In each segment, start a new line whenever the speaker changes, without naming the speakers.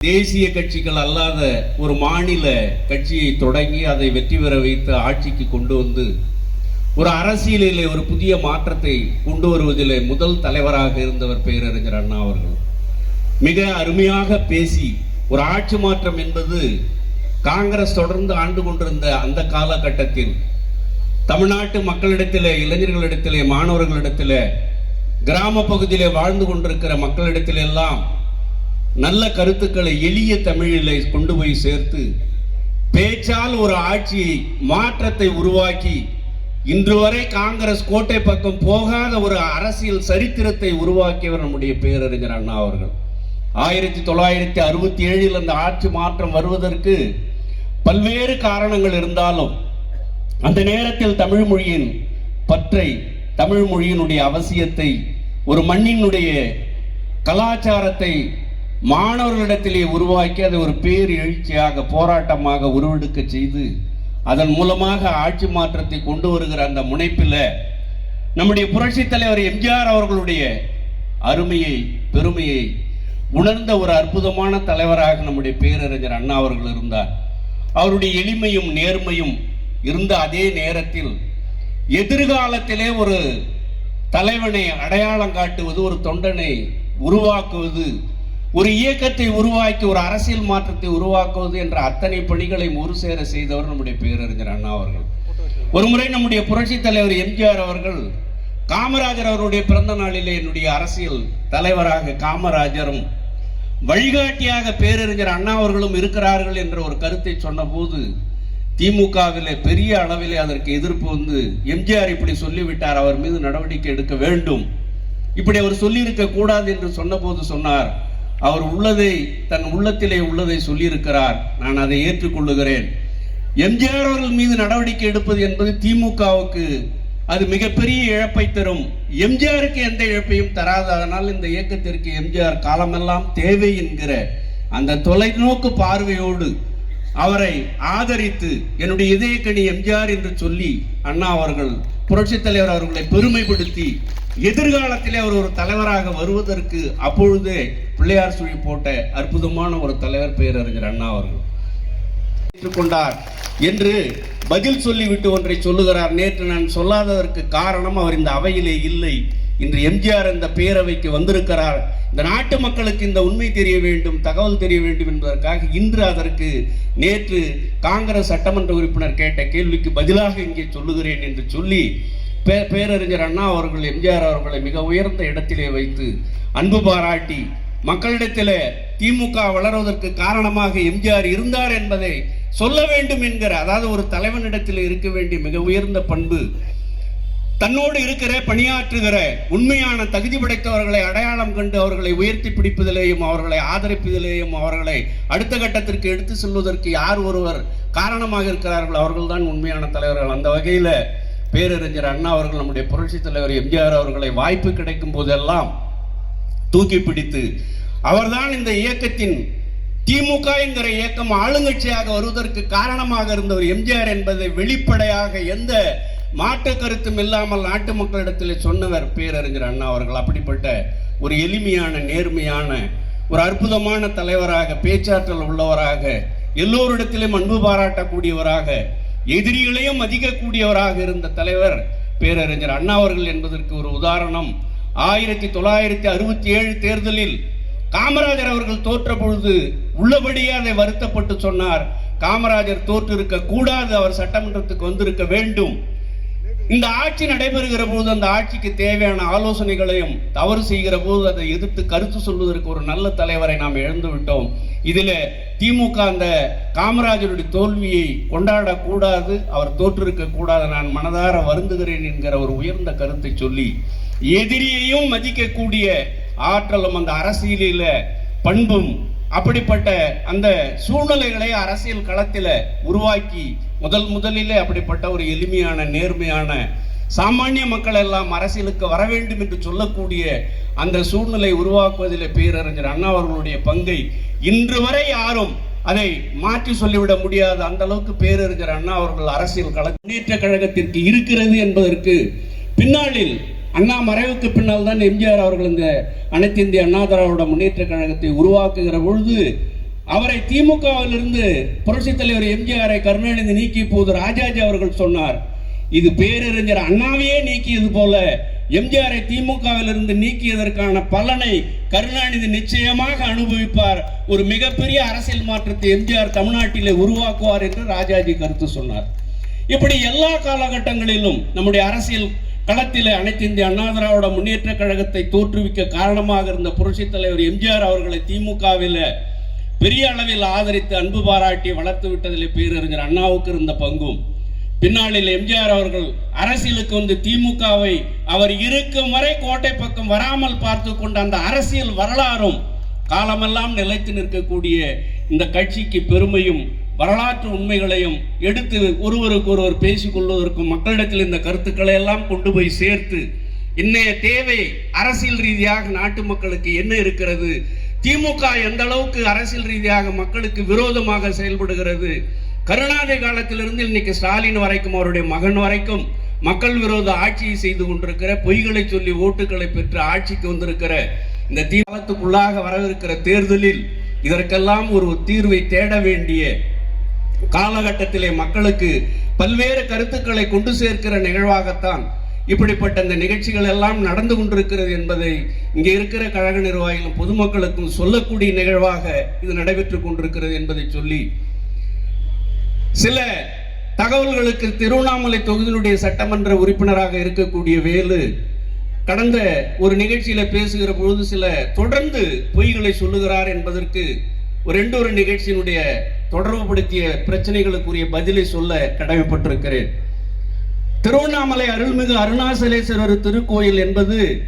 தேசிய கட்சிகள் அல்லாத ஒரு மாநில கட்சியை தொடங்கி அதை வெற்றி பெற வைத்து ஆட்சிக்கு கொண்டு வந்து ஒரு அரசியலிலே ஒரு புதிய மாற்றத்தை கொண்டு வருவதிலே முதல் தலைவராக இருந்தவர் பேரறிஞர் அண்ணா அவர்கள். மிக அருமையாக பேசி ஒரு ஆட்சி மாற்றம் என்பது காங்கிரஸ் தொடர்ந்து ஆண்டு கொண்டிருந்த அந்த காலகட்டத்தில் தமிழ்நாட்டு மக்களிடத்திலே இளைஞர்களிடத்திலே மாணவர்களிடத்திலே கிராம பகுதியிலே வாழ்ந்து கொண்டிருக்கிற மக்களிடத்திலெல்லாம் எல்லாம் நல்ல கருத்துக்களை எளிய தமிழிலே கொண்டு போய் சேர்த்து பேச்சால் ஒரு ஆட்சியை மாற்றத்தை உருவாக்கி இன்று வரை காங்கிரஸ் கோட்டை பக்கம் போகாத ஒரு அரசியல் சரித்திரத்தை உருவாக்கியவர் நம்முடைய பேரறிஞர் அண்ணா அவர்கள். ஆயிரத்தி தொள்ளாயிரத்தி அறுபத்தி ஏழில் அந்த ஆட்சி மாற்றம் வருவதற்கு பல்வேறு காரணங்கள் இருந்தாலும் அந்த நேரத்தில் தமிழ் மொழியின் பற்றை தமிழ் மொழியினுடைய அவசியத்தை ஒரு மண்ணினுடைய கலாச்சாரத்தை மாணவர்களிடத்திலே உருவாக்கி அதை ஒரு பேர் எழுச்சியாக போராட்டமாக உருவெடுக்க செய்து அதன் மூலமாக ஆட்சி மாற்றத்தை கொண்டு வருகிற அந்த முனைப்பில் நம்முடைய புரட்சி தலைவர் எம்ஜிஆர் அவர்களுடைய அருமையை பெருமையை உணர்ந்த ஒரு அற்புதமான தலைவராக நம்முடைய பேரறிஞர் அண்ணா அவர்கள் இருந்தார். அவருடைய எளிமையும் நேர்மையும் இருந்த அதே நேரத்தில் எதிர்காலத்திலே ஒரு தலைவனை அடையாளம் காட்டுவது ஒரு தொண்டனை உருவாக்குவது ஒரு இயக்கத்தை உருவாக்கி ஒரு அரசியல் மாற்றத்தை உருவாக்குவது என்ற அத்தனை பணிகளையும் ஒரு சேர செய்தவர் நம்முடைய பேரறிஞர் அண்ணா அவர்கள். ஒருமுறை நம்முடைய புரட்சி தலைவர் எம்ஜிஆர் அவர்கள் காமராஜர் அவருடைய பிறந்த நாளிலே என்னுடைய அரசியல் தலைவராக காமராஜரும் வழிகாட்டியாக பேரறிஞர் அண்ணா அவர்களும் இருக்கிறார்கள் என்ற ஒரு கருத்தை சொன்னபோது திமுகவிலே பெரிய அளவிலே அதற்கு எதிர்ப்பு வந்து எம்ஜிஆர் இப்படி சொல்லிவிட்டார் அவர் மீது நடவடிக்கை எடுக்க வேண்டும் இப்படி அவர் சொல்லியிருக்க கூடாது என்று சொன்னபோது சொன்னார். அவர் உள்ளதை தன் உள்ளத்திலே உள்ளதை சொல்லியிருக்கிறார். நான் அதை ஏற்றுக்கொள்ளுகிறேன். எம்ஜிஆர் அவர்கள் மீது நடவடிக்கை எடுப்பது என்பது திமுகவுக்கு அது மிகப்பெரிய இழப்பை தரும். எம்ஜிஆருக்கு எந்த இழப்பையும் தராது. அதனால் இந்த இயக்கத்திற்கு எம்ஜிஆர் காலமெல்லாம் தேவை என்கிற அந்த தொலைநோக்கு பார்வையோடு அவரை ஆதரித்து என்னுடைய இதயக்கணி எம்ஜிஆர் என்று சொல்லி அண்ணா அவர்கள் புரட்சித் தலைவர் அவர்களை பெருமைப்படுத்தி எதிர்காலத்திலே அவர் ஒரு தலைவராக வருவதற்கு அப்பொழுதே பிள்ளையார் சுழி போட்ட அற்புதமான ஒரு தலைவர் பேரறிஞர் அண்ணா அவர்கள். ஏற்றுக்கொண்டார் என்று பதில் சொல்லிவிட்டு ஒன்றை சொல்லுகிறார். நேற்று நான் சொல்லாததற்கு காரணம் அவர் இந்த அவையிலே இல்லை. இன்று எம்ஜிஆர் இந்த பேரவைக்கு வந்திருக்கிறார். இந்த நாட்டு மக்களுக்கு இந்த உண்மை தெரிய வேண்டும் தகவல் தெரிய வேண்டும் என்பதற்காக இன்று அதற்கு நேற்று காங்கிரஸ் சட்டமன்ற உறுப்பினர் கேட்ட கேள்விக்கு பதிலாக இங்கே சொல்லுகிறேன் என்று சொல்லி பே பேரறிஞர் அண்ணா அவர்கள் எம்ஜிஆர் அவர்களை மிக உயர்ந்த இடத்திலே வைத்து அன்பு பாராட்டி மக்களிடத்திலே திமுக வளர்வதற்கு காரணமாக எம்ஜிஆர் இருந்தார் என்பதை சொல்ல வேண்டும் என்கிற அதாவது ஒரு தலைவனிடத்தில் இருக்க வேண்டிய மிக உயர்ந்த பண்பு தன்னோடு இருக்கிற பணியாற்றுகிற உண்மையான தகுதி படைத்தவர்களை அடையாளம் கண்டு அவர்களை உயர்த்தி பிடிப்பதிலேயும் அவர்களை ஆதரிப்பதிலேயும் அவர்களை அடுத்த கட்டத்திற்கு எடுத்து செல்வதற்கு யார் ஒருவர் காரணமாக இருக்கிறார்கள் அவர்கள்தான் உண்மையான தலைவர்கள். அந்த வகையில் பேரறிஞர் அண்ணா அவர்கள் நம்முடைய புரட்சி தலைவர் எம்ஜிஆர் அவர்களை வாய்ப்பு கிடைக்கும் போதெல்லாம் தூக்கி பிடித்து அவர்தான் இந்த இயக்கத்தின் திமுக என்கிற இயக்கம் ஆளுங்கட்சியாக வருவதற்கு காரணமாக இருந்தவர் எம்ஜிஆர் என்பதை வெளிப்படையாக எந்த மாற்று கருத்தும் இல்லாமல் நாட்டு மக்களிடத்தில் சொன்னவர் பேரறிஞர் அண்ணா அவர்கள். அப்படிப்பட்ட ஒரு எளிமையான நேர்மையான ஒரு அற்புதமான தலைவராக பேச்சாற்றல் உள்ளவராக எல்லோரிடத்திலும் அன்பு பாராட்டக்கூடியவராக எதிரிகளையும் மதிக்கக்கூடியவராக இருந்த தலைவர் பேரறிஞர் அண்ணா அவர்கள் என்பதற்கு ஒரு உதாரணம். ஆயிரத்தி தொள்ளாயிரத்தி அறுபத்தி ஏழு தேர்தலில் காமராஜர் அவர்கள் தோற்ற பொழுது உள்ளபடியே அதை வருத்தப்பட்டு சொன்னார். காமராஜர் தோற்றிருக்க கூடாது அவர் சட்டமன்றத்துக்கு வந்திருக்க வேண்டும். இந்த ஆட்சி நடைபெறுகிற போது அந்த ஆட்சிக்கு தேவையான ஆலோசனைகளையும் தவறு செய்கிற போது அதை எதிர்த்து கருத்து சொல்வதற்கு ஒரு நல்ல தலைவரை நாம் இழந்து விட்டோம் இதில் திமுக அந்த காமராஜருடைய தோல்வியை கொண்டாடக்கூடாது அவர் தோற்றிருக்க கூடாது நான் மனதார வருந்துகிறேன் என்கிற ஒரு உயர்ந்த கருத்தை சொல்லி எதிரியையும் மதிக்கக்கூடிய ஆற்றலும் அந்த அரசியலில பண்பும் அப்படிப்பட்ட அந்த சூழ்நிலைகளை அரசியல் களத்தில் உருவாக்கி முதல் முதலிலே அப்படிப்பட்ட ஒரு எளிமையான நேர்மையான சாமானிய மக்கள் எல்லாம் அரசியலுக்கு வர வேண்டும் என்று சொல்லக்கூடிய அந்த சூழ்நிலை உருவாக்குவதில் பேரறிஞர் அண்ணா அவர்களுடைய பங்கை இன்று வரை யாரும் அதை மாற்றி சொல்லிவிட முடியாது அந்த அளவுக்கு பேரறிஞர் அண்ணா அவர்கள் அரசியல் கள முன்னேற்ற கழகத்திற்கு இருக்கிறது என்பதற்கு பின்னாளில் அண்ணா மறைவுக்கு பின்னால் தான் எம்ஜிஆர் அவர்கள் இந்த அனைத்து இந்திய அண்ணா திராவிட முன்னேற்ற கழகத்தை உருவாக்குகிற பொழுது அவரை திமுகவிலிருந்து புரட்சித் தலைவர் எம்ஜிஆரை கருணாநிதி நீக்கி போது ராஜாஜி அவர்கள் சொன்னார் இது பேரறிஞர் அண்ணாவையே நீக்கியது போல எம்ஜிஆரை திமுகவிலிருந்து நீக்கியதற்கான பலனை கருணாநிதி நிச்சயமாக அனுபவிப்பார். ஒரு மிகப்பெரிய அரசியல் மாற்றத்தை எம்ஜிஆர் தமிழ்நாட்டிலே உருவாக்குவார் என்று ராஜாஜி கருத்து சொன்னார். இப்படி எல்லா காலகட்டங்களிலும் நம்முடைய அரசியல் களத்திலே அனைத்து இந்திய அண்ணா திராவிட முன்னேற்ற கழகத்தை தோற்றுவிக்க காரணமாக இருந்த புரட்சித் தலைவர் எம்ஜிஆர் அவர்களை திமுகவில் பெரிய அளவில் ஆதரித்து அன்பு பாராட்டி வளர்த்து விட்டதிலே பேரறிஞர் அண்ணாவுக்கு இருந்த பங்கும் பின்னாளில் எம்ஜிஆர் அவர்கள் அரசியலுக்கு வந்து திமுகவை அவர் இருக்கும் வரை கோட்டை பக்கம் வராமல் பார்த்து கொண்ட அந்த அரசியல் வரலாறும் காலமெல்லாம் நிலைத்து நிற்கக்கூடிய இந்த கட்சிக்கு பெருமையும் வரலாற்று உண்மைகளையும் எடுத்து ஒருவருக்கு ஒருவர் பேசிக்கொள்வதற்கும் மக்களிடத்தில் இந்த கருத்துக்களை எல்லாம் கொண்டு போய் சேர்த்து இன்னைய தேவை அரசியல் ரீதியாக நாட்டு மக்களுக்கு என்ன இருக்கிறது? திமுக எந்த அளவுக்கு அரசியல் ரீதியாக மக்களுக்கு விரோதமாக செயல்படுகிறது? கருணாநிதி காலத்திலிருந்து இன்னைக்கு ஸ்டாலின் வரைக்கும் அவருடைய மகன் வரைக்கும் மக்கள் விரோத ஆட்சியை செய்து கொண்டிருக்கிற பொய்களை சொல்லி ஓட்டுகளை பெற்று ஆட்சிக்கு வந்திருக்கிற இந்த தீபாவளத்துக்குள்ளாக வரவிருக்கிற தேர்தலில் இதற்கெல்லாம் ஒரு தீர்வை தேட வேண்டிய காலகட்டத்திலே மக்களுக்கு பல்வேறு கருத்துக்களை கொண்டு சேர்க்கிற நிகழ்வாகத்தான் இப்படிப்பட்ட இந்த நிகழ்ச்சிகள் எல்லாம் நடந்து கொண்டிருக்கிறது என்பதை இங்கே இருக்கிற கழக நிர்வாகிகளும் பொதுமக்களுக்கும் சொல்லக்கூடிய நிகழ்வாக இது நடைபெற்றுக் கொண்டிருக்கிறது என்பதை சொல்லி சில தகவல்களுக்கு திருவண்ணாமலை தொகுதியினுடைய சட்டமன்ற உறுப்பினராக இருக்கக்கூடிய வேலு கடந்த ஒரு நிகழ்ச்சியில பேசுகிற பொழுது சில தொடர்ந்து பொய்களை சொல்லுகிறார் என்பதற்கு ஒரு ரெண்டு ஒரு நிகழ்ச்சியினுடைய தொடர்புபடுத்திய பிரச்சனைகளுக்குரிய பதிலை சொல்ல கடமைப்பட்டிருக்கிறேன். திருவண்ணாமலை அருள்மிகு அருணாசலேஸ்வரர் திருக்கோயில் என்பது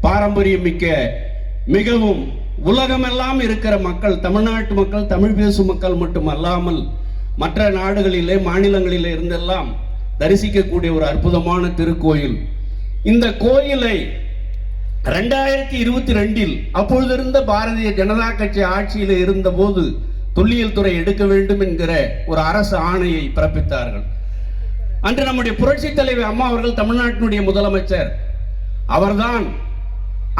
பாரம்பரியம் மிக்க மிகவும் உலகமெல்லாம் இருக்கிற மக்கள் தமிழ்நாட்டு மக்கள் தமிழ் பேசும் மக்கள் மட்டும் அல்லாமல் மற்ற நாடுகளிலே மாநிலங்களிலே இருந்தெல்லாம் தரிசிக்கக்கூடிய ஒரு அற்புதமான திருக்கோயில். இந்த கோயிலை ரெண்டாயிரத்தி இருபத்தி ரெண்டில் அப்பொழுது இருந்த பாரதிய ஜனதா கட்சி ஆட்சியில் இருந்தபோது தொல்லியல் துறை எடுக்க வேண்டும் என்கிற ஒரு அரசு ஆணையை பிறப்பித்தார்கள். அன்று நம்முடைய புரட்சி தலைவர் அம்மா அவர்கள் தமிழ்நாட்டினுடைய முதலமைச்சர். அவர்தான்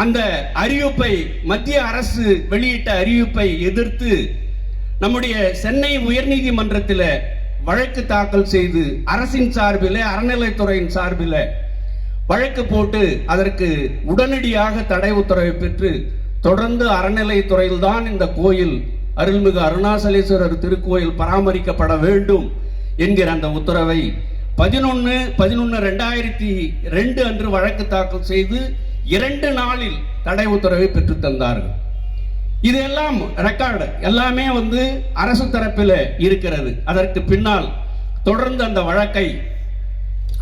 அந்த அறிவிப்பை மத்திய அரசு வெளியிட்ட அறிவிப்பை எதிர்த்து நம்முடைய சென்னை உயர்நீதிமன்றத்தில் வழக்கு தாக்கல் செய்து அரசின் சார்பில் அறநிலைத்துறையின் சார்பில் வழக்கு போட்டு அதற்கு உடனடியாக தடை உத்தரவை பெற்று தொடர்ந்து அறநிலைத்துறையில் தான் இந்த கோயில் அருள்மிகு அருணாசலேஸ்வரர் திருக்கோயில் பராமரிக்கப்பட வேண்டும் என்கிற அந்த உத்தரவை பதினொன்று பதினொன்று ரெண்டாயிரத்தி ரெண்டு அன்று வழக்கு தாக்கல் செய்து இரண்டு நாளில் தடை உத்தரவை பெற்றுத்தந்தார்கள் இது எல்லாம் ரெக்கார்டு எல்லாமே வந்து அரசு தரப்பில் இருக்கிறது. அதற்கு பின்னால் தொடர்ந்து அந்த வழக்கை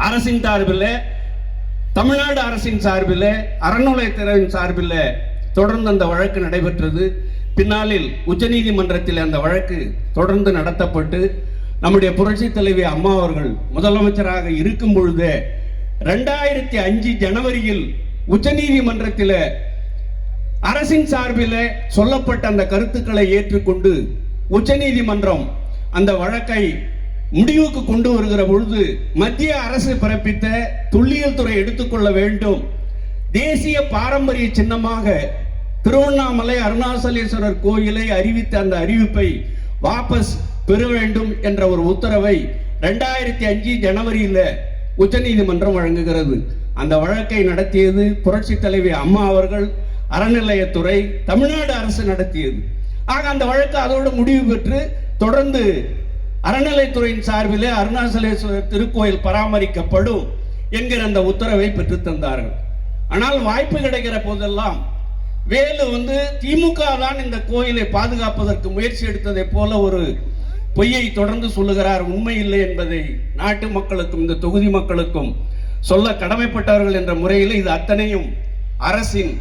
அரசின் சார்பில் தமிழ்நாடு அரசின் சார்பில் அறநிலையத்துறையின் சார்பில் தொடர்ந்து அந்த வழக்கு நடைபெற்றது. பின்னாளில் உச்சநீதிமன்றத்தில் அந்த வழக்கு தொடர்ந்து நடத்தப்பட்டு நம்முடைய புரட்சி தலைவி அம்மா அவர்கள் முதலமைச்சராக இருக்கும் பொழுதே ரெண்டாயிரத்தி அஞ்சு ஜனவரியில் உச்சநீதிமன்றத்தில் அரசின் சார்பில் சொல்லப்பட்ட அந்த கருத்துக்களை ஏற்றுக்கொண்டு உச்சநீதிமன்றம் அந்த வழக்கை முடிவுக்கு கொண்டு வருகிற பொழுது மத்திய அரசு பிறப்பித்த தொல்லியல் துறை எடுத்துக்கொள்ள வேண்டும். தேசிய பாரம்பரிய சின்னமாக திருவண்ணாமலை அருணாசலேஸ்வரர் கோயிலை அறிவித்த அந்த அறிவிப்பை வாபஸ் பெற வேண்டும் என்ற ஒரு உத்தரவை ரெண்டாயிரத்தி அஞ்சு ஜனவரியில் உச்சநீதிமன்றம் வழங்குகிறது. அந்த வழக்கை நடத்தியது புரட்சி தலைவி அம்மா அவர்கள் அறநிலையத்துறை தமிழ்நாடு அரசு நடத்தியது. ஆக அந்த வழக்கு அதோடு முடிவு பெற்று தொடர்ந்து அறநிலைத்துறையின் சார்பிலே அருணாசலேஸ்வரர் திருக்கோயில் பராமரிக்கப்படும் என்கிற அந்த உத்தரவை பெற்று தந்தார்கள். ஆனால் வாய்ப்பு கிடைக்கிற போதெல்லாம் வேலு வந்து திமுக தான் இந்த கோயிலை பாதுகாப்பதற்கு முயற்சி எடுத்ததை போல ஒரு பொய்யை தொடர்ந்து சொல்லுகிறார். உண்மை இல்லை என்பதை நாட்டு மக்களுக்கும் இந்த தொகுதி மக்களுக்கும் சொல்ல கடமைப்பட்டவர்கள் என்ற முறையில் இது அத்தனையும் அரசின்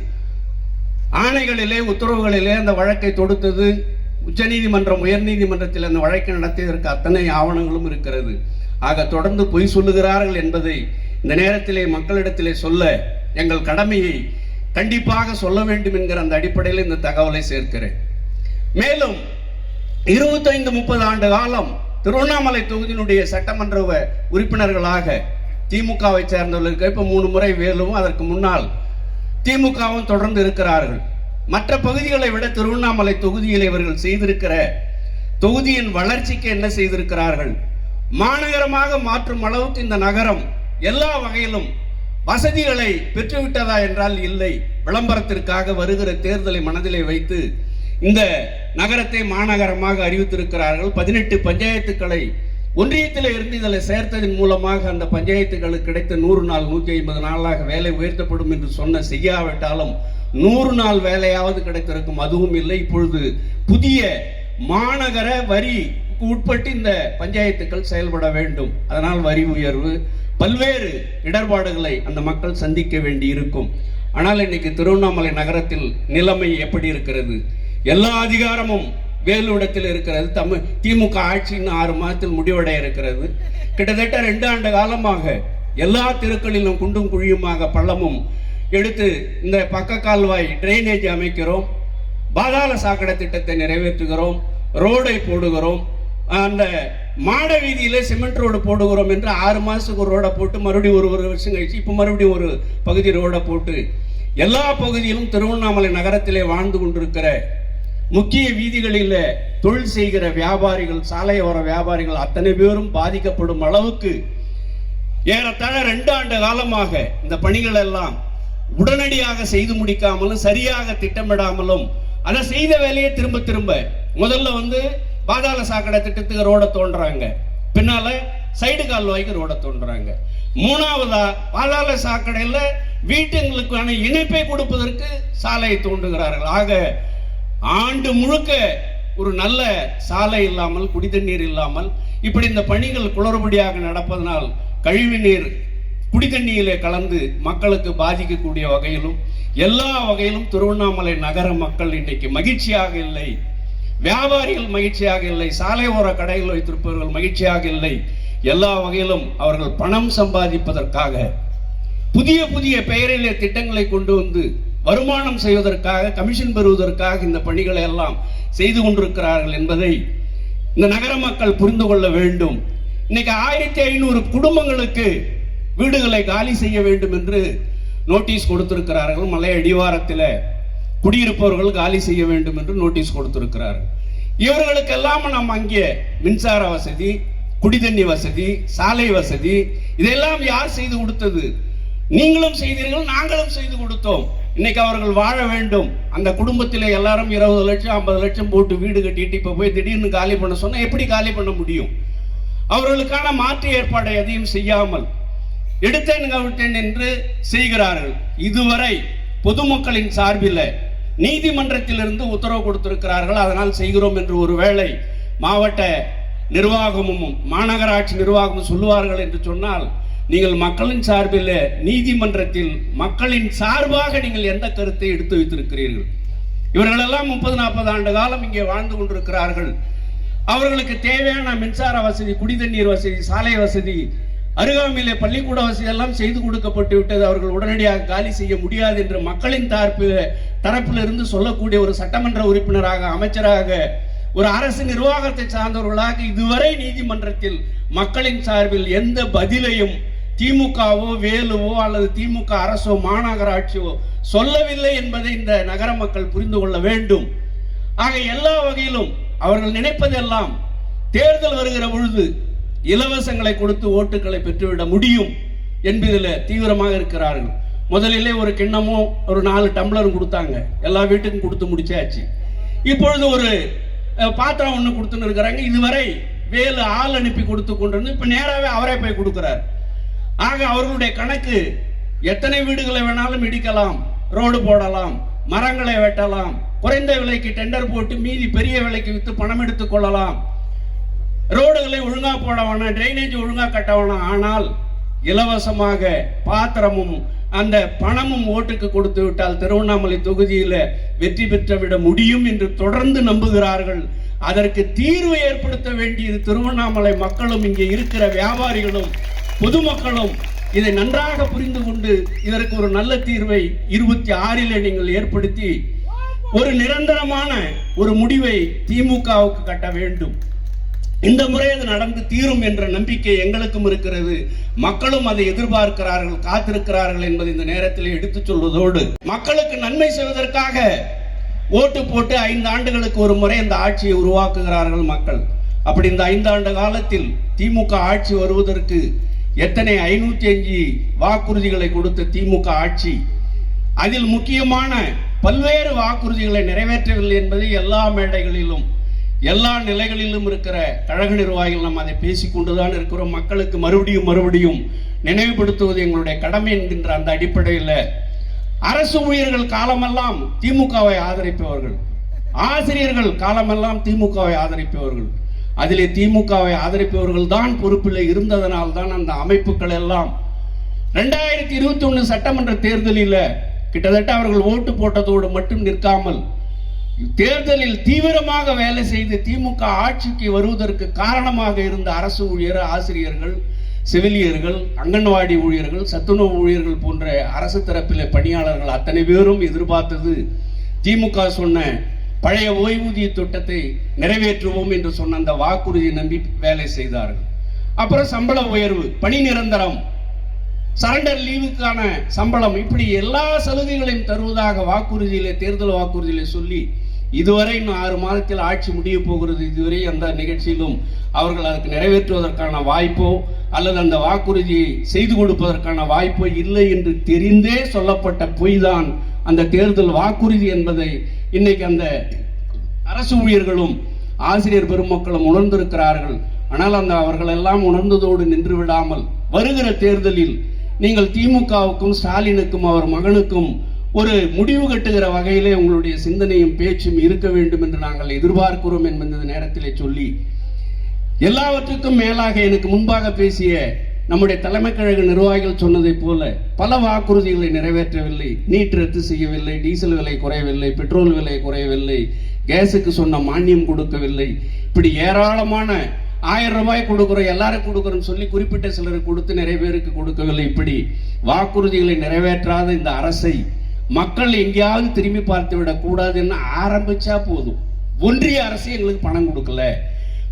ஆணைகளிலே உத்தரவுகளிலே அந்த வழக்கை தொடுத்தது. உச்சநீதிமன்றம் உயர்நீதிமன்றத்தில் அந்த வழக்கை நடத்தியதற்கு அத்தனை ஆவணங்களும் இருக்கிறது. ஆக தொடர்ந்து பொய் சொல்லுகிறார்கள் என்பதை இந்த நேரத்திலே மக்களிடத்திலே சொல்ல எங்கள் கடமையை கண்டிப்பாக சொல்ல வேண்டும் என்கிற அந்த அடிப்படையில் இந்த தகவலை சேர்க்கிறேன். மேலும் இருபத்தைந்து முப்பது ஆண்டு காலம் திருவண்ணாமலை தொகுதியினுடைய சட்டமன்ற உறுப்பினர்களாக திமுகவை சேர்ந்தவர்களுக்கு இப்போ மூணு முறை வேலும் அதற்கு முன்னால் திமுகவும் தொடர்ந்து இருக்கிறார்கள். மற்ற பகுதிகளை விட திருவண்ணாமலை தொகுதியில் இவர்கள் செய்திருக்கிற தொகுதியின் வளர்ச்சிக்கு என்ன செய்திருக்கிறார்கள்? மாநகரமாக மாற்றும் அளவுக்கு இந்த நகரம் எல்லா வகையிலும் வசதிகளை பெற்றுவிட்டதா என்றால் இல்லை. விளம்பரத்திற்காக வருகிற தேர்தலை மனதிலே வைத்து இந்த நகரத்தை மாநகரமாக அறிவித்திருக்கிறார்கள். பதினெட்டு பஞ்சாயத்துக்களை ஒன்றியத்தில் இருந்து இதில் சேர்த்ததன் மூலமாக அந்த பஞ்சாயத்துகளுக்கு கிடைத்த நூறு நாள் நூற்றி ஐம்பது நாளாக வேலை உயர்த்தப்படும் என்று சொன்ன செய்யாவிட்டாலும் நூறு நாள் வேலையாவது கிடைத்திருக்கும் அதுவும் இல்லை. இப்பொழுது புதிய மாநகர வரி உட்பட்டு இந்த பஞ்சாயத்துக்கள் செயல்பட வேண்டும். அதனால் வரி உயர்வு பல்வேறு இடர்பாடுகளை அந்த மக்கள் சந்திக்க வேண்டி இருக்கும் ஆனால் இன்னைக்கு திருவண்ணாமலை நகரத்தில் நிலைமை எப்படி இருக்கிறது? எல்லா அதிகாரமும் வேலுடத்தில் இருக்கிறது. தமிழ் திமுக ஆட்சியின் ஆறு மாதத்தில் முடிவடைய இருக்கிறது. கிட்டத்தட்ட ரெண்டு ஆண்டு காலமாக எல்லா தெருக்களிலும் குண்டும் குழியுமாக பள்ளமும் எடுத்து இந்த பக்க கால்வாய் ட்ரைனேஜ் அமைக்கிறோம். பாதாள சாக்கடை திட்டத்தை நிறைவேற்றுகிறோம். ரோடை போடுகிறோம். அந்த மாட வீதியில் சிமெண்ட் ரோடு போடுகிறோம் என்று ஆறு மாதத்துக்கு ஒரு ரோடை போட்டு மறுபடியும் ஒரு ஒரு வருஷம் கழிச்சு இப்போ மறுபடியும் ஒரு பகுதி ரோடை போட்டு எல்லா பகுதியிலும் திருவண்ணாமலை நகரத்திலே வாழ்ந்து கொண்டிருக்கிற முக்கிய வீதிகளில் தொழில் செய்கிற வியாபாரிகள் சாலையோர வியாபாரிகள் அத்தனை பேரும் பாதிக்கப்படும் அளவுக்கு ஏறத்தாழ ரெண்டு ஆண்டு காலமாக இந்த பணிகள் எல்லாம் உடனடியாக செய்து முடிக்காமலும் சரியாக திட்டமிடாமலும் அதை செய்த வேலையை திரும்ப திரும்ப முதல்ல வந்து பாதாள சாக்கடை திட்டத்துக்கு ரோட தோன்றாங்க. பின்னால சைடு கால்வாய்க்கு ரோட தோன்றாங்க. மூணாவதா பாதாள சாக்கடையில் வீட்டுங்களுக்கான இணைப்பை கொடுப்பதற்கு சாலையை தோன்றுகிறார்கள் ஆக ஆண்டு முழுக்க ஒரு நல்ல சாலை இல்லாமல் குடிதண்ணீர் இல்லாமல் இப்படி இந்த பணிகள் குளறுபடியாக நடப்பதனால் கழிவு நீர் குடிதண்ணியிலே கலந்து மக்களுக்கு பாதிக்கக்கூடிய வகையிலும் எல்லா வகையிலும் திருவண்ணாமலை நகர மக்கள் இன்றைக்கு மகிழ்ச்சியாக இல்லை. வியாபாரிகள் மகிழ்ச்சியாக இல்லை. சாலை ஓர கடையில் வைத்திருப்பவர்கள் மகிழ்ச்சியாக இல்லை. எல்லா வகையிலும் அவர்கள் பணம் சம்பாதிப்பதற்காக புதிய புதிய பெயரிலே திட்டங்களை கொண்டு வந்து வருமானம் செய்வதற்காக கமிஷன் பெறுவதற்காக இந்த பணிகளை எல்லாம் செய்து கொண்டிருக்கிறார்கள் என்பதை இந்த நகர மக்கள் புரிந்து கொள்ள வேண்டும். இன்னைக்கு ஆயிரத்தி ஐநூறு குடும்பங்களுக்கு வீடுகளை காலி செய்ய வேண்டும் என்று நோட்டீஸ் கொடுத்திருக்கிறார்கள். மலை அடிவாரத்தில் குடியிருப்பவர்கள் காலி செய்ய வேண்டும் என்று நோட்டீஸ் கொடுத்திருக்கிறார்கள். இவர்களுக்கெல்லாம் நாம் அங்கே மின்சார வசதி குடிதண்ணி வசதி சாலை வசதி இதெல்லாம் யார் செய்து கொடுத்தது? நீங்களும் செய்தீர்கள் நாங்களும் செய்து கொடுத்தோம். இன்னைக்கு அவர்கள் வாழ வேண்டும். அந்த குடும்பத்தில் எல்லாரும் இருபது லட்சம் ஐம்பது லட்சம் போட்டு வீடு கட்டிட்டு இப்போ போய் திடீர்னு காலி பண்ண சொன்னால் எப்படி காலி பண்ண முடியும்? அவர்களுக்கான மாற்று ஏற்பாடு எதையும் செய்யாமல் எடுத்தேன் கவிழ்த்தேன் என்று செய்கிறார்கள். இதுவரை பொதுமக்களின் சார்பில் நீதிமன்றத்திலிருந்து உத்தரவு கொடுத்திருக்கிறார்கள். அதனால் செய்கிறோம் என்று ஒருவேளை மாவட்ட நிர்வாகமும் மாநகராட்சி நிர்வாகமும் சொல்லுவார்கள் என்று சொன்னால் நீங்கள் மக்களின் சார்பில் நீதிமன்றத்தில் மக்களின் சார்பாக நீங்கள் எந்த கருத்தை எடுத்து வைத்திருக்கிறீர்கள்? இவர்களெல்லாம் முப்பது நாற்பது ஆண்டு காலம் இங்கே வாழ்ந்து கொண்டிருக்கிறார்கள். அவர்களுக்கு தேவையான மின்சார வசதி குடிதண்ணீர் வசதி சாலை வசதி அருகாமையிலே பள்ளிக்கூட வசதி எல்லாம் செய்து கொடுக்கப்பட்டு விட்டது. அவர்கள் உடனடியாக காலி செய்ய முடியாது என்று மக்களின் தரப்பு தரப்பிலிருந்து சொல்லக்கூடிய ஒரு சட்டமன்ற உறுப்பினராக அமைச்சராக ஒரு அரசு நிர்வாகத்தை சார்ந்தவர்களாக இதுவரை நீதிமன்றத்தில் மக்களின் சார்பில் எந்த பதிலையும் திமுகவோ வேலுவோ அல்லது திமுக அரசோ மாநகராட்சியோ சொல்லவில்லை என்பதை இந்த நகர மக்கள் புரிந்து கொள்ள வேண்டும். ஆக எல்லா வகையிலும் அவர்கள் நினைப்பதெல்லாம் தேர்தல் வருகிற பொழுது இலவசங்களை கொடுத்து ஓட்டுகளை பெற்றுவிட முடியும் என்பதில் தீவிரமாக இருக்கிறார்கள். முதலிலே ஒரு கிண்ணமும் ஒரு நாலு டம்ளரும் கொடுத்தாங்க. எல்லா வீட்டுக்கும் கொடுத்து முடிச்சாச்சு. இப்பொழுது ஒரு பாத்திரம் ஒன்று கொடுத்துன்னு இருக்கிறாங்க. இதுவரை வேலு ஆள் அனுப்பி கொடுத்து கொண்டு இப்போ நேராகவே அவரே போய் கொடுக்குறாரு. ஆக அவர்களுடைய கணக்கு எத்தனை வீடுகளை வேணாலும் இடிக்கலாம் ரோடு போடலாம் மரங்களை வெட்டலாம் குறைந்த விலைக்கு டெண்டர் போட்டு மீதி பெரிய விலைக்கு வித்து பணம் எடுத்துக் கொள்ளலாம். ரோடுகளை ஒழுங்கா போட வேணாம் டிரைனேஜ் ஒழுங்கா கட்ட வேணாம். ஆனால் இலவசமாக பாத்திரமும் அந்த பணமும் ஓட்டுக்கு கொடுத்து விட்டால் திருவண்ணாமலை தொகுதியில் வெற்றி பெற்று விட முடியும் என்று தொடர்ந்து நம்புகிறார்கள். அதற்கு தீர்வு ஏற்படுத்த வேண்டியது திருவண்ணாமலை மக்களும் இங்கே இருக்கிற வியாபாரிகளும். பொதுமக்களும் இதை நன்றாக புரிந்து கொண்டு இதற்கு ஒரு நல்ல தீர்வை இருபத்தி ஆறில் நீங்கள் ஏற்படுத்தி ஒரு நிரந்தரமான ஒரு முடிவை திமுகவுக்கு கட்ட வேண்டும். இந்த முறை அது நடந்து தீரும் என்ற நம்பிக்கை எங்களுக்கும் இருக்கிறது. மக்களும் அதை எதிர்பார்க்கிறார்கள் காத்திருக்கிறார்கள் என்பதை இந்த நேரத்தில் எடுத்துச் சொல்வதோடு மக்களுக்கு நன்மை செய்வதற்காக ஓட்டு போட்டு ஐந்து ஆண்டுகளுக்கு ஒரு முறை இந்த ஆட்சியை உருவாக்குகிறார்கள் மக்கள். அப்படி இந்த ஐந்தாண்டு காலத்தில் திமுக ஆட்சி வருவதற்கு எத்தனை ஐநூத்தி அஞ்சு வாக்குறுதிகளை கொடுத்த திமுக ஆட்சி? அதில் முக்கியமான பல்வேறு வாக்குறுதிகளை நிறைவேற்றவில்லை என்பதை எல்லா மேடைகளிலும் எல்லா நிலைகளிலும் இருக்கிற கழக நிர்வாகிகள் நாம் அதை பேசிக்கொண்டுதான் இருக்கிறோம். மக்களுக்கு மறுபடியும் மறுபடியும் நினைவுபடுத்துவது எங்களுடைய கடமை என்கின்ற அந்த அடிப்படையில் அரசு ஊழியர்கள் காலமெல்லாம் திமுகவை ஆதரிப்பவர்கள். ஆசிரியர்கள் காலமெல்லாம் திமுகவை ஆதரிப்பவர்கள். அதிலே திமுகவை ஆதரிப்பவர்கள் தான் பொறுப்பில் இருந்ததனால் தான் அந்த அமைப்புகள் எல்லாம் ரெண்டாயிரத்தி இருபத்தி ஒன்று சட்டமன்ற தேர்தலில் கிட்டத்தட்ட அவர்கள் ஓட்டு போட்டதோடு மட்டும் நிற்காமல் தேர்தலில் தீவிரமாக வேலை செய்து திமுக ஆட்சிக்கு வருவதற்கு காரணமாக இருந்த அரசு ஊழியர் ஆசிரியர்கள் செவிலியர்கள் அங்கன்வாடி ஊழியர்கள் சத்துணவு ஊழியர்கள் போன்ற அரசு தரப்பில் பணியாளர்கள் அத்தனை பேரும் எதிர்பார்த்தது. திமுக சொன்ன பழைய ஓய்வூதிய திட்டத்தை நிறைவேற்றுவோம் என்று சொன்ன அந்த வாக்குறுதியை நம்பி வேலை செய்தார்கள். அப்புறம் சம்பள உயர்வு பணி நிரந்தரம் சரண்டர் லீவுக்கான சம்பளம் இப்படி எல்லா சலுகைகளையும் தருவதாக வாக்குறுதியிலே தேர்தல் வாக்குறுதியிலே சொல்லி இதுவரை இன்னும் ஆறு மாதத்தில் ஆட்சி முடிய போகிறது. இதுவரை அந்த நிகழ்ச்சியிலும் அவர்கள் அதற்கு நிறைவேற்றுவதற்கான வாய்ப்போ அல்லது அந்த வாக்குறுதியை செய்து கொடுப்பதற்கான வாய்ப்போ இல்லை என்று தெரிந்தே சொல்லப்பட்ட பொய் தான் அந்த தேர்தல் வாக்குறுதி என்பதை இன்னைக்கு அந்த அரசு ஊழியர்களும் ஆசிரியர் பெருமக்களும் உணர்ந்திருக்கிறார்கள். ஆனால் அந்த அவர்கள் எல்லாம் உணர்ந்ததோடு நின்று விடாமல் வருகிற தேர்தலில் நீங்கள் திமுகவுக்கும் ஸ்டாலினுக்கும் அவர் மகனுக்கும் ஒரு முடிவு கட்டுகிற வகையிலே உங்களுடைய சிந்தனையும் பேச்சும் இருக்க வேண்டும் என்று நாங்கள் எதிர்பார்க்கிறோம் என்பது இந்த நேரத்திலே சொல்லி எல்லாவற்றுக்கும் மேலாக எனக்கு முன்பாக பேசிய நம்முடைய தலைமை கழக நிர்வாகிகள் சொன்னதைப் போல பல வாக்குறுதிகளை நிறைவேற்றவில்லை. நீட் ரத்து செய்யவில்லை டீசல் விலை குறையவில்லை பெட்ரோல் விலை குறையவில்லை கேஸுக்கு சொன்ன மானியம் கொடுக்கவில்லை. இப்படி ஏராளமான ஆயிரம் ரூபாய் கொடுக்குறோம் எல்லாரும் கொடுக்குறோம் சொல்லி குறிப்பிட்ட சிலருக்கு கொடுத்து நிறைய பேருக்கு கொடுக்கவில்லை. இப்படி வாக்குறுதிகளை நிறைவேற்றாத இந்த அரசை மக்கள் எங்கேயாவது திரும்பி பார்த்து விடக்கூடாதுன்னு ஆரம்பிச்சா போதும். ஒன்றிய அரசு எங்களுக்கு பணம் கொடுக்கல.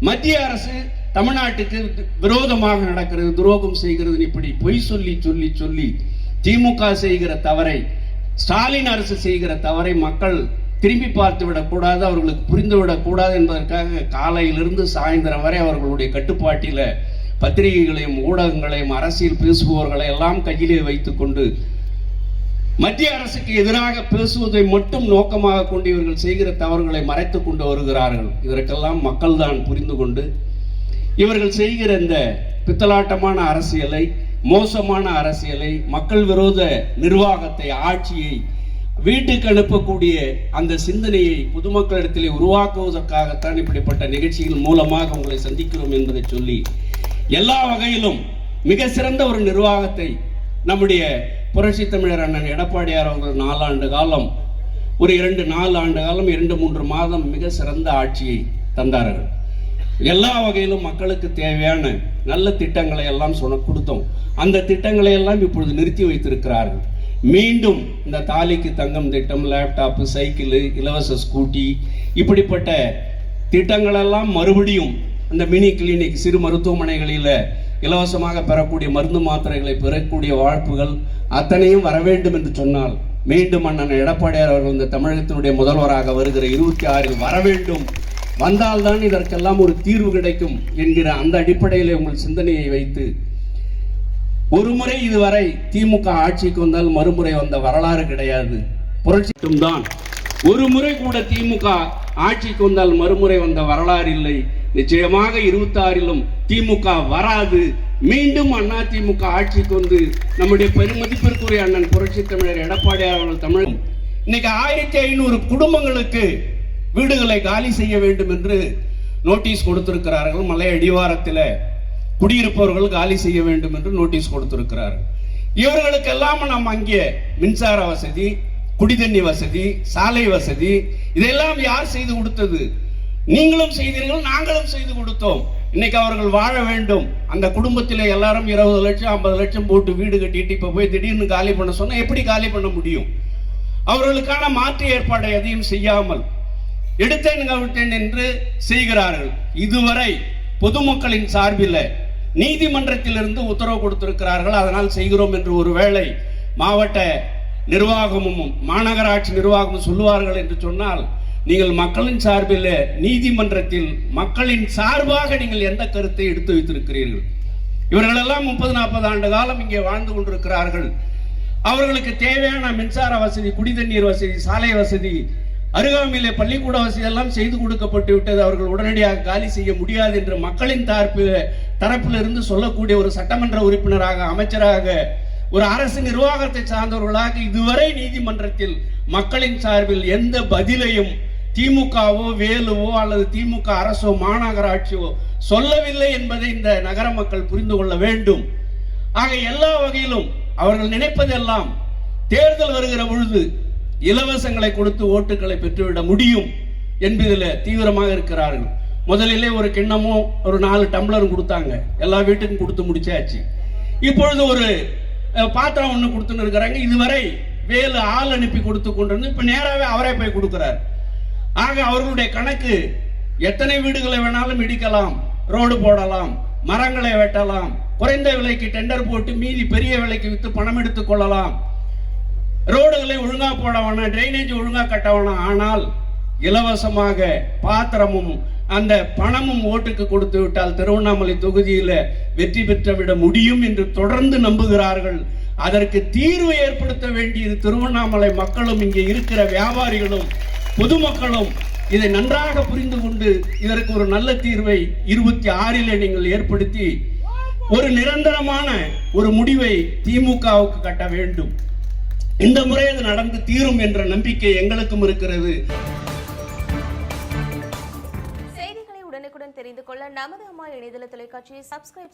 மத்திய அரசு தமிழ்நாட்டுக்கு விரோதமாக நடக்கிறது துரோகம் செய்கிறது இப்படி பொய் சொல்லி சொல்லி சொல்லி திமுக செய்கிற தவறை ஸ்டாலின் அரசு செய்கிற தவறை மக்கள் திரும்பி பார்த்து விடக்கூடாது அவர்களுக்கு புரிந்து விடக்கூடாது என்பதற்காக காலையிலிருந்து சாயந்தரம் வரை அவர்களுடைய கட்டுப்பாட்டில் பத்திரிகைகளையும் ஊடகங்களையும் அரசியல் பேசுபவர்களை எல்லாம் கையிலே வைத்துக்கொண்டு மத்திய அரசுக்கு எதிராக பேசுவதை மட்டும் நோக்கமாக கொண்டு இவர்கள் செய்கிற தவறுகளை மறைத்து கொண்டு வருகிறார்கள். இதற்கெல்லாம் மக்கள் தான் புரிந்து கொண்டு இவர்கள் செய்கிற இந்த பித்தலாட்டமான அரசியலை மோசமான அரசியலை மக்கள் விரோத நிர்வாகத்தை ஆட்சியை வீட்டுக்கு அனுப்பக்கூடிய அந்த சிந்தனையை பொதுமக்களிடத்திலே உருவாக்குவதற்காகத்தான் இப்படிப்பட்ட நிகழ்ச்சிகள் மூலமாக உங்களை சந்திக்கிறோம் என்பதை சொல்லி எல்லா வகையிலும் மிக சிறந்த ஒரு நிர்வாகத்தை நம்முடைய புரட்சி தமிழர் அண்ணன் எடப்பாடியார் அவர்கள் நாலாண்டு காலம் ஒரு இரண்டு நாலு ஆண்டு காலம் இரண்டு மூன்று மாதம் மிக சிறந்த ஆட்சியை தந்தார்கள் எல்லா வகையிலும் மக்களுக்கு தேவையான நல்ல திட்டங்களை எல்லாம் சொன்ன கொடுத்தோம். அந்த திட்டங்களை எல்லாம் இப்பொழுது நிறுத்தி வைத்திருக்கிறார்கள். மீண்டும் இந்த தாலிக்கு தங்கம் திட்டம் லேப்டாப்பு சைக்கிள் இலவச ஸ்கூட்டி இப்படிப்பட்ட திட்டங்களெல்லாம் மறுபடியும் அந்த மினி கிளினிக் சிறு மருத்துவமனைகளில் இலவசமாக பெறக்கூடிய மருந்து மாத்திரைகளை பெறக்கூடிய வாழ்ப்புகள் அத்தனையும் வர வேண்டும் என்று சொன்னால் மீண்டும் அண்ணன் எடப்பாடியார் அவர்கள் இந்த தமிழகத்தினுடைய முதல்வராக வருகிற இருபத்தி ஆறில் வர வேண்டும் வந்தால்தான் இதற்கெல்லாம் ஒரு தீர்வு கிடைக்கும் என்கிற அந்த அடிப்படையில் உங்கள் சிந்தனையை வைத்து ஒரு முறை இதுவரை திமுக ஆட்சிக்கு வந்தால் மறுமுறை வந்த வரலாறு கிடையாது. புரட்சிட்டும் தான். ஒரு முறை கூட திமுக ஆட்சிக்கு வந்தால் மறுமுறை வந்த வரலாறு இல்லை. நிச்சயமாக இருபத்தி ஆறிலும் திமுக வராது. மீண்டும் அண்ணா திமுக ஆட்சிக்கு வந்து நம்முடைய பெருமதிப்பிற்குரிய அண்ணன் புரட்சி தமிழர் எடப்பாடியார் அவர்கள் தமிழ். இன்னைக்கு ஆயிரத்தி ஐநூறு குடும்பங்களுக்கு வீடுகளை காலி செய்ய வேண்டும் என்று நோட்டீஸ் கொடுத்திருக்கிறார்கள். மலை அடிவாரத்தில் குடியிருப்பவர்கள் காலி செய்ய வேண்டும் என்று நோட்டீஸ் கொடுத்திருக்கிறார்கள். இவர்களுக்கெல்லாம் நாம் அங்கே மின்சார வசதி குடிதண்ணி வசதி சாலை வசதி இதெல்லாம் யார் செய்து கொடுத்தது? நீங்களும் செய்தீர்கள் நாங்களும் செய்து கொடுத்தோம். இன்னைக்கு அவர்கள் வாழ வேண்டும். அந்த குடும்பத்தில் எல்லாரும் இருபது லட்சம் ஐம்பது லட்சம் போட்டு வீடு கட்டிட்டு இப்போ போய் திடீர்னு காலி பண்ண சொன்னால் எப்படி காலி பண்ண முடியும்? அவர்களுக்கான மாற்று ஏற்பாடை எதையும் செய்யாமல் எடுத்தேன் கவிழ்த்தேன் என்று செய்கிறார்கள். இதுவரை பொதுமக்களின் சார்பில் நீதிமன்றத்திலிருந்து உத்தரவு கொடுத்திருக்கிறார்கள். அதனால் செய்கிறோம் என்று ஒருவேளை மாவட்ட நிர்வாகமும் மாநகராட்சி நிர்வாகமும் சொல்லுவார்கள் என்று சொன்னால் நீங்கள் மக்களின் சார்பில் நீதிமன்றத்தில் மக்களின் சார்பாக நீங்கள் எந்த கருத்தை எடுத்து வைத்திருக்கிறீர்கள்? இவர்களெல்லாம் முப்பது நாற்பது ஆண்டு காலம் இங்கே வாழ்ந்து கொண்டிருக்கிறார்கள். அவர்களுக்கு தேவையான மின்சார வசதி குடிதண்ணீர் வசதி சாலை வசதி அருகாமையிலே பள்ளிக்கூட வசதியெல்லாம் செய்து கொடுக்கப்பட்டு விட்டது. அவர்கள் உடனடியாக காலி செய்ய முடியாது என்று மக்களின் தரப்பில் தரப்பிலிருந்து சொல்லக்கூடிய ஒரு சட்டமன்ற உறுப்பினராக அமைச்சராக ஒரு அரசு நிர்வாகத்தை சார்ந்தவர்களாக இதுவரை நீதிமன்றத்தில் மக்களின் சார்பில் எந்த பதிலையும் திமுகவோ வேலுவோ அல்லது திமுக அரசோ மாநகராட்சியோ சொல்லவில்லை என்பதை இந்த நகர மக்கள் புரிந்து கொள்ள வேண்டும். ஆக எல்லா வகையிலும் அவர்கள் நினைப்பதெல்லாம் தேர்தல் வருகிற பொழுது இலவசங்களை கொடுத்து ஓட்டுகளை பெற்றுவிட முடியும் என்பதில் தீவிரமாக இருக்கிறார்கள். முதலிலே ஒரு கிண்ணமும் ஒரு நாலு டம்ளரும் கொடுத்தாங்க. எல்லா வீட்டுக்கும் கொடுத்து முடிச்சாச்சு. இப்பொழுது ஒரு பாத்திரம் ஒன்று கொடுத்துன்னு இருக்கிறாங்க. இதுவரை வேலு ஆள் அனுப்பி கொடுத்து கொண்டு வந்து நேராகவே அவரே போய் கொடுக்குறாரு. ஆக அவர்களுடைய கணக்கு எத்தனை வீடுகளை வேணாலும் இடிக்கலாம் ரோடு போடலாம் மரங்களை வெட்டலாம் குறைந்த விலைக்கு டெண்டர் போட்டு மீதி பெரிய விலைக்கு விற்று பணம் எடுத்துக் கொள்ளலாம் ரோடுகளை ஒழுங்கா போட வேணாம் டிரைனேஜ் ஒழுங்கா கட்ட வேணாம் ஆனால் இலவசமாக பாத்திரமும் அந்த பணமும் ஓட்டுக்கு கொடுத்து விட்டால் திருவண்ணாமலை தொகுதியில வெற்றி பெற்று விட முடியும் என்று தொடர்ந்து நம்புகிறார்கள். அதற்கு தீர்வு ஏற்படுத்த வேண்டியது திருவண்ணாமலை மக்களும் இங்கே இருக்கிற வியாபாரிகளும் பொதுமக்களும். இதை நன்றாக புரிந்து கொண்டு இதற்கு ஒரு நல்ல தீர்வை இருபத்தி ஆறில் நீங்கள் ஏற்படுத்தி ஒரு நிரந்தரமான ஒரு முடிவை திமுகவுக்கு கட்ட வேண்டும். இந்த முறை அது நடந்து தீரும் என்ற நம்பிக்கை எங்களுக்கும் இருக்கிறது.
செய்திகளை உடனுக்குடன் தெரிந்து கொள்ள நமது அம்மா இணையதள தொலைக்காட்சியை சப்ஸ்கிரைப்